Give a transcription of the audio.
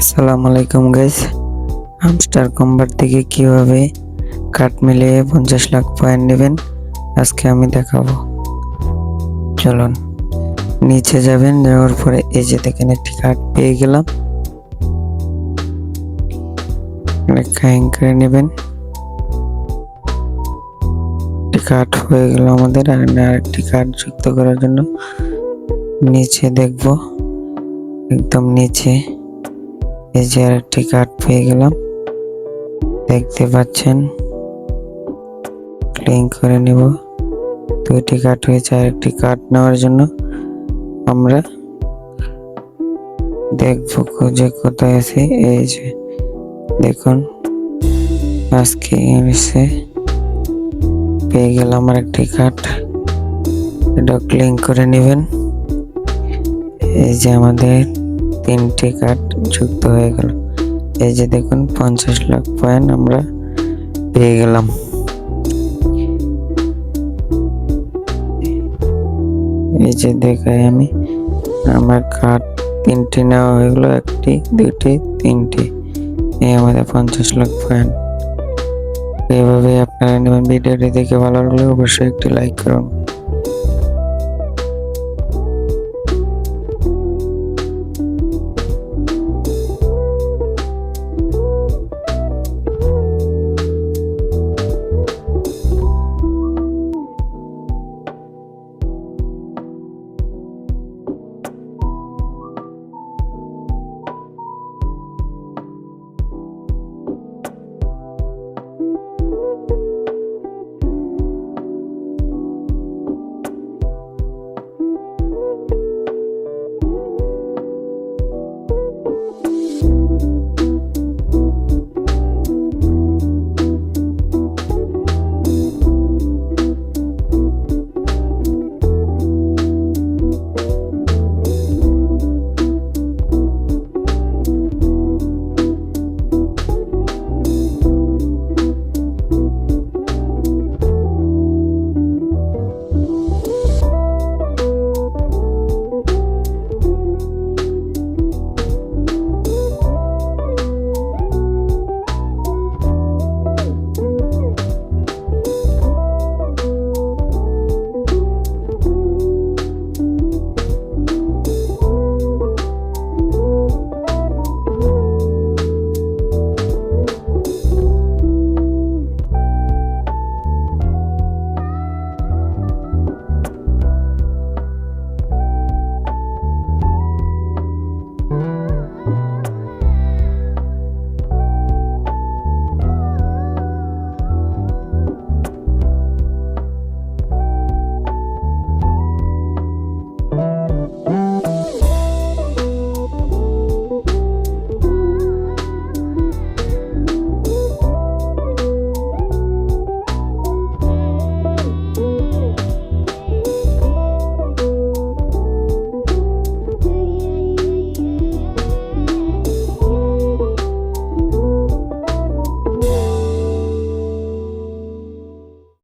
আসসালামু আলাইকুম guys hamster কম্বার থেকে কীভাবে কাঠ মিলিয়ে পঞ্চাশ লাখ পয়েন্ট নেবেন, আজকে আমি দেখাবো। চলুন, নিচে যাবেন, যাওয়ার পরে এই যে দেখেন একটি কাঠ পেয়ে গেলাম। খাইং করে নেবেন। কাঠ হয়ে গেল আমাদের, আর আরেকটি কাঠ যুক্ত করার জন্য নিচে দেখব। একদম নিচে। এই যে আরেকটি কার্ড পেয়ে গেলাম। দেখতে পাচ্ছেন। ক্লিন করে নেব। দুইটি কার্ড হয়েছে, আরেকটি কার্ড নেওয়ার জন্য আমরা দেখব যে কোথায় আছে। এই যে, দেখুন, আজকে এসে পেয়ে গেলাম আর একটি কার্ড এটা ক্লিন করে নেবেন। এই যে আমাদের তিনটি কার্ড যুক্ত হয়ে গেল। এই যে দেখুন, পঞ্চাশ লাখ পয়েন্ট আমরা পেয়ে গেলাম। এই যে দেখাই আমি, আমার কার্ড তিনটি নেওয়া হয়ে গেলো, একটি, দুটি, তিনটি। এই আমাদের পঞ্চাশ লাখ পয়েন্ট। এইভাবে আপনারা নেবেন। ভিডিওটি দেখে ভালো লাগলে অবশ্যই একটি লাইক করুন।